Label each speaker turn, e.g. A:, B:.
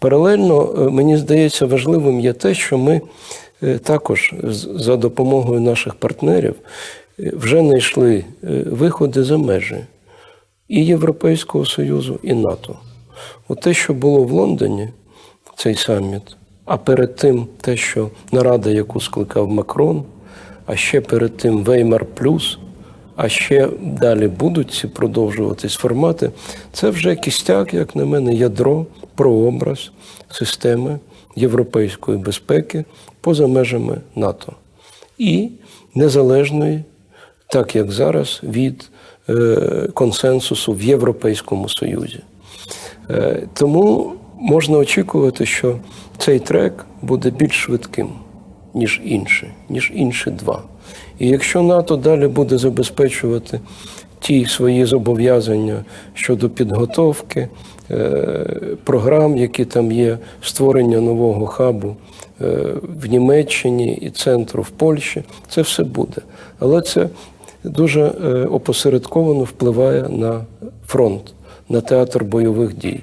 A: Паралельно, е, мені здається, важливим є те, що ми е, також за допомогою наших партнерів е, вже знайшли виходи за межі і Європейського Союзу, і НАТО. От те, що було в Лондоні, цей саміт, а перед тим те, що нарада, яку скликав Макрон, а ще перед тим Веймар Плюс, а ще далі будуть ці продовжуватись формати, це вже кістяк, як на мене, ядро, прообраз системи європейської безпеки поза межами НАТО. І незалежної, так як зараз, від е, консенсусу в Європейському Союзі. Е, Тому можна очікувати, що цей трек буде більш швидким, ніж інші, ніж інші два. І якщо НАТО далі буде забезпечувати ті свої зобов'язання щодо підготовки, е, програм, які там є, створення нового хабу е, в Німеччині і центру в Польщі, це все буде. Але це дуже е, опосередковано впливає на фронт, на театр бойових дій.